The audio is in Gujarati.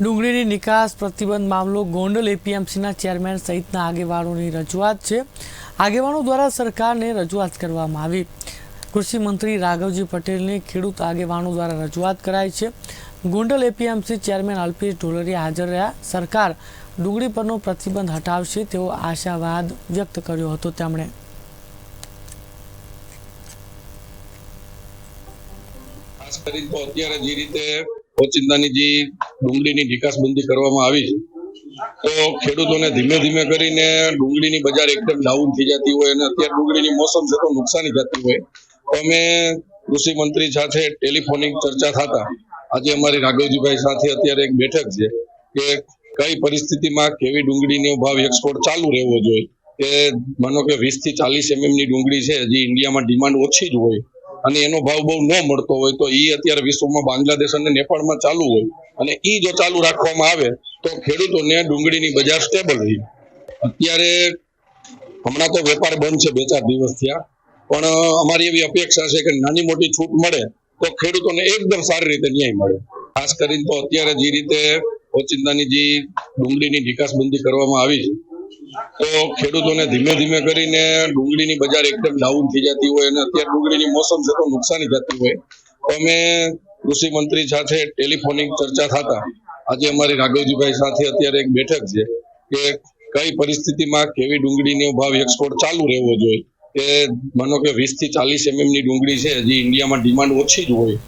ડુંગળીની નિકાસ પ્રતિબંધ મામલો ગોંડલ એપીએમસીના ચેરમેન સહિતના આગેવાનોની રજૂઆત છે. આગેવાનો દ્વારા સરકારને રજૂઆત કરવામાં આવી. કૃષિ મંત્રી રાઘવજી પટેલને ખેડૂત આગેવાનો દ્વારા રજૂઆત કરાઈ છે. ગોંડલ એપીએમસી ચેરમેન અલ્પેશ ઢોલરિયા હાજર રહ્યા. સરકાર ડુંગળી પરનો પ્રતિબંધ હટાવશે તેવો આશાવાદ વ્યક્ત કર્યો હતો તેમણે. અત્યારે જે રીતે ઓચિંતાની ડુંગળીની નિકાસબંધી કરવામાં આવી છે, તો ખેડૂતોને ધીમે ધીમે કરીને ડુંગળીની બજાર એકદમ ડાઉન થઈ જતી હોય અને અત્યારે ડુંગળીની મોસમ છે તો નુકસાની જતી હોય. તો અમે કૃષિ મંત્રી સાથે ટેલિફોનિક ચર્ચા થતા. આજે અમારી રાઘવજીભાઈ સાથે અત્યારે એક બેઠક છે કે કઈ પરિસ્થિતિમાં કેવી ડુંગળીનો ભાવ એક્સપોર્ટ ચાલુ રહેવો જોઈએ. કે માનો કે વીસથી ચાલીસ એમએમની ડુંગળી છે, હજી ઇન્ડિયામાં ડિમાન્ડ ઓછી જ હોય. અને એનો ભાવ બહુ ન મળતો હોય તો એ અત્યારે વિશ્વમાં બાંગ્લાદેશ અને નેપાળમાં ચાલુ હોય. અને એ જો ચાલુ રાખવામાં આવે તો ખેડૂતોને ડુંગળીની બજાર સ્ટેબલ રહી. અત્યારે હમણાં તો વેપાર બંધ છે બે ચાર દિવસ થયા. પણ અમારી એવી અપેક્ષા છે કે નાની મોટી છૂટ મળે તો ખેડૂતોને એકદમ સારી રીતે ન્યાય મળે. ખાસ કરીને તો અત્યારે જે રીતે ઓચિંતાની જે ડુંગળીની નિકાસબંધી કરવામાં આવી છે તો ખેડૂતોને ધીમે ધીમે કરીને ડુંગળીની બજાર એકદમ ડાઉન થઈ જતી હોય અને અત્યારે ડુંગળીની મોસમ છે તો નુકસાની જતી હોય. તો અમે કૃષિ મંત્રી સાથે ટેલિફોનિક ચર્ચા થતા. આજે અમારી રાઘવજીભાઈ સાથે અત્યારે એક બેઠક છે કે કઈ પરિસ્થિતિમાં કેવી ડુંગળીનો ભાવ એક્સપોર્ટ ચાલુ રહેવો જોઈએ. કે માનો કે વીસથી ચાલીસ એમએમની ડુંગળી છે, હજી ઇન્ડિયામાં ડિમાન્ડ ઓછી જ હોય.